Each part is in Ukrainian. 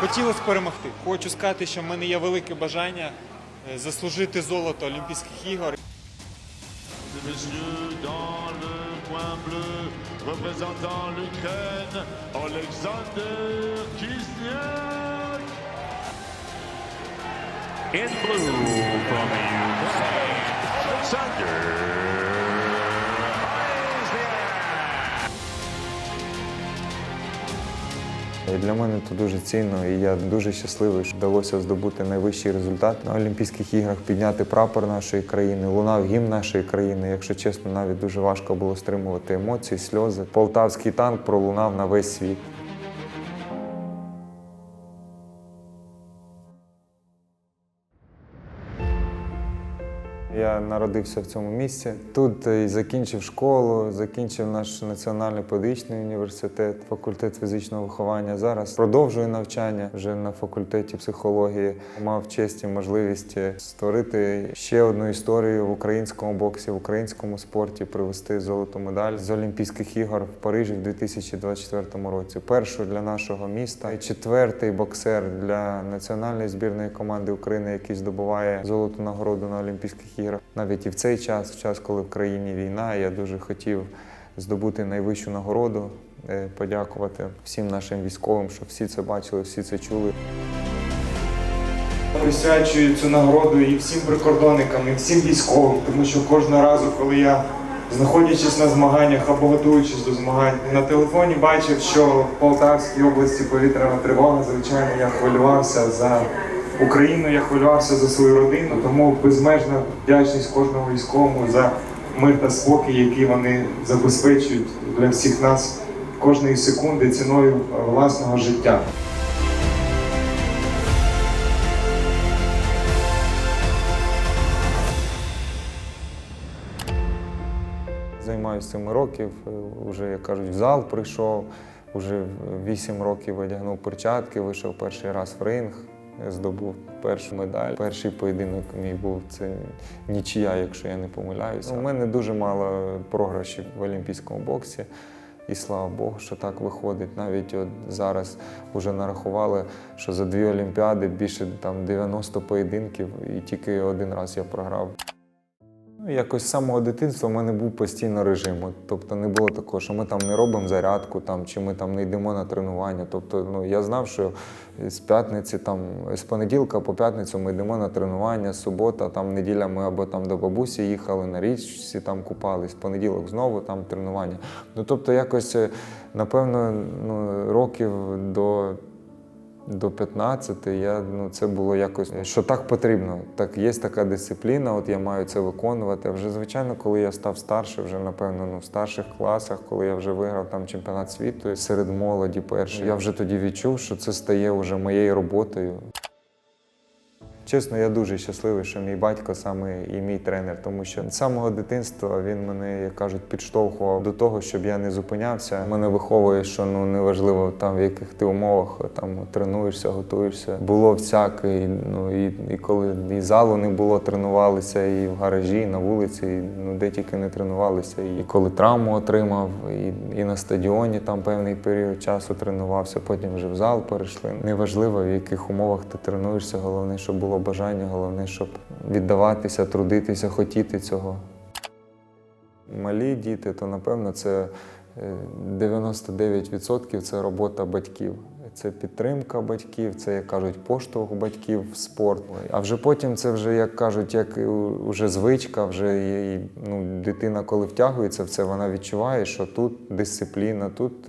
Хотілося перемогти. Хочу сказати, що в мене є велике бажання е, заслужити золото Олімпійських ігор. In blue from Ukraine, Alexander І для мене це дуже цінно, і я дуже щасливий, що вдалося здобути найвищий результат на Олімпійських іграх, підняти прапор нашої країни, лунав гімн нашої країни. Якщо чесно, навіть дуже важко було стримувати емоції, сльози. Полтавський танк пролунав на весь світ. Я народився в цьому місці. Тут і закінчив школу, закінчив наш національний педагогічний університет, факультет фізичного виховання. Зараз продовжую навчання вже на факультеті психології. Мав честь і можливість створити ще одну історію в українському боксі, в українському спорті, привезти золоту медаль з Олімпійських ігор в Парижі в 2024 році. Першу для нашого міста і четвертий боксер для національної збірної команди України, який здобуває золоту нагороду на Олімпійських іграх. Навіть і в цей час, в час, коли в країні війна, я дуже хотів здобути найвищу нагороду, е, подякувати всім нашим військовим, що всі це бачили, всі це чули. Присвячую цю нагороду і всім прикордонникам, і всім військовим, тому що кожного разу, коли я, знаходячись на змаганнях або готуючись до змагань, на телефоні бачив, що в Полтавській області повітряна тривога, звичайно, я хвилювався за Україну, я хвилювався за свою родину, тому безмежна вдячність кожному військовому за мир та спокій, який вони забезпечують для всіх нас кожної секунди ціною е, власного життя. Займаюся цими років, е, вже, як кажуть, в зал прийшов, вже вісім років одягнув перчатки, вийшов перший раз в ринг, здобув першу медаль. Перший поєдинок мій був це нічия, якщо я не помиляюся. У мене дуже мало програшів в олімпійському боксі. І слава Богу, що так виходить. Навіть от зараз вже нарахували, що за дві олімпіади більше там 90 поєдинків, і тільки один раз я програв. Ну, якось з самого дитинства в мене був постійно режим. Тобто не було такого, що ми там не робимо зарядку, там, чи ми там не йдемо на тренування. Тобто, ну, я знав, що з п'ятниці, там, з понеділка по п'ятницю ми йдемо на тренування, субота, там неділя ми або там до бабусі їхали на річці, там купались, понеділок знову там тренування. Ну, тобто, якось, е, напевно, ну, років до до 15 я, ну, це було якось, що так потрібно. Так, є така дисципліна, от я маю це виконувати. А вже, звичайно, коли я став старше, вже, напевно, ну, в старших класах, коли я вже виграв там чемпіонат світу серед молоді перший, я вже тоді відчув, що це стає вже моєю роботою. Чесно, я дуже щасливий, що мій батько саме і мій тренер, тому що з самого дитинства він мене, як кажуть, підштовхував до того, щоб я не зупинявся. Мене виховує, що ну неважливо там в яких ти умовах там тренуєшся, готуєшся. Було всяке. І, ну і, і коли і залу не було, тренувалися, і в гаражі, і на вулиці, і, ну де тільки не тренувалися. І коли травму отримав, і, і на стадіоні там певний період часу тренувався, потім вже в зал перейшли. Неважливо, в яких умовах ти тренуєшся, головне, щоб було бажання, головне, щоб віддаватися, трудитися, хотіти цього. Малі діти, то напевно це е, 99% це робота батьків. Це підтримка батьків, це, як кажуть, поштовх батьків в спорт. А вже потім це вже, як кажуть, як вже звичка, вже і, ну, дитина, коли втягується в це, вона відчуває, що тут дисципліна, тут.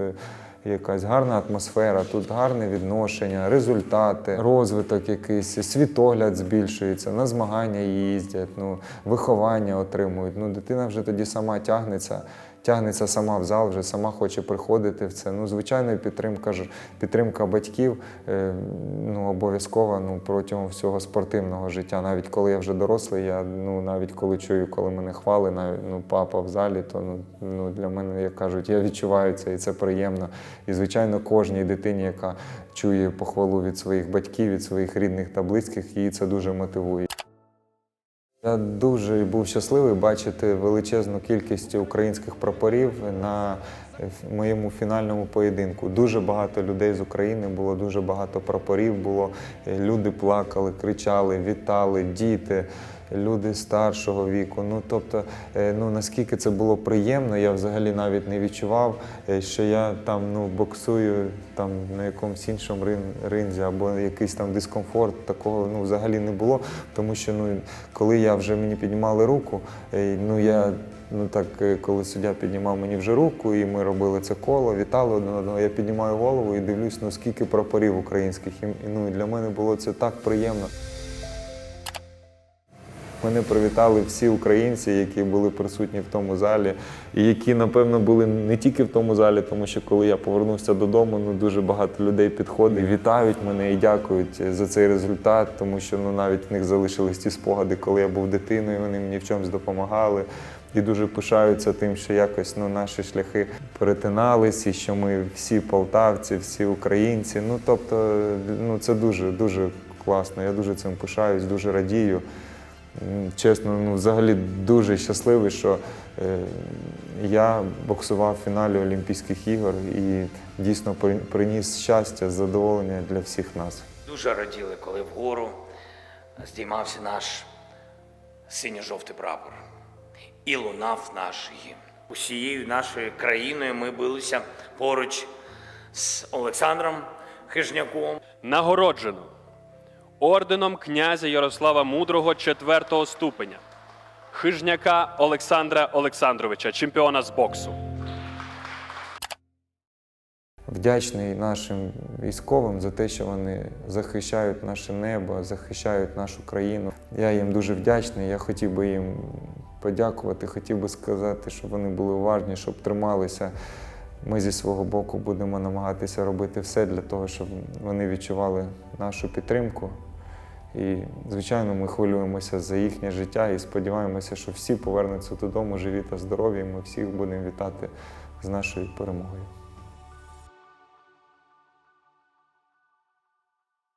Якась гарна атмосфера, тут гарне відношення, результати, розвиток якийсь, світогляд збільшується, на змагання їздять, ну, виховання отримують. Ну, дитина вже тоді сама тягнеться, тягнеться сама в зал, вже сама хоче приходити в це. Ну, звичайно, підтримка ж підтримка батьків е, ну, обов'язкова ну, протягом всього спортивного життя. Навіть коли я вже дорослий, я ну, навіть коли чую, коли мене хвали, навіть ну, папа в залі, то ну, ну, для мене, як кажуть, я відчуваю це і це приємно. І, звичайно, кожній дитині, яка чує похвалу від своїх батьків, від своїх рідних та близьких, її це дуже мотивує. Я дуже був щасливий бачити величезну кількість українських прапорів на моєму фінальному поєдинку. Дуже багато людей з України було, дуже багато прапорів було. Е, Люди плакали, кричали, вітали, діти. Люди старшого віку. Ну тобто, е, ну наскільки це було приємно, я взагалі навіть не відчував, е, що я там ну боксую там на якомусь іншому ринзі або якийсь там дискомфорт. Такого ну взагалі не було. Тому що ну коли я вже мені піднімали руку, е, ну я. Ну так, коли суддя піднімав мені вже руку, і ми робили це коло, вітали один одного. Я піднімаю голову і дивлюсь, ну скільки прапорів українських. І, ну, для мене було це так приємно. Мене привітали всі українці, які були присутні в тому залі, і які, напевно, були не тільки в тому залі, тому що коли я повернувся додому, ну дуже багато людей підходить, вітають мене і дякують за цей результат, тому що ну навіть в них залишились ті спогади, коли я був дитиною, вони мені в чомусь допомагали. І дуже пишаються тим, що якось ну, наші шляхи перетинались, і що ми всі полтавці, всі українці. Ну тобто, ну це дуже дуже класно. Я дуже цим пишаюсь, дуже радію. Чесно, ну взагалі дуже щасливий, що е, я боксував в фіналі Олімпійських ігор і дійсно приніс щастя, задоволення для всіх нас. Дуже раділи, коли вгору здіймався наш синьо-жовтий прапор і лунав наш гімн. Усією нашою країною ми билися поруч з Олександром Хижняком. Нагороджено орденом князя Ярослава Мудрого четвертого ступеня, хижняка Олександра Олександровича, чемпіона з боксу. Вдячний нашим військовим за те, що вони захищають наше небо, захищають нашу країну. Я їм дуже вдячний. Я хотів би їм подякувати, хотів би сказати, щоб вони були уважні, щоб трималися. Ми зі свого боку будемо намагатися робити все для того, щоб вони відчували нашу підтримку. І, звичайно, ми хвилюємося за їхнє життя і сподіваємося, що всі повернуться додому живі та здорові. і Ми всіх будемо вітати з нашою перемогою.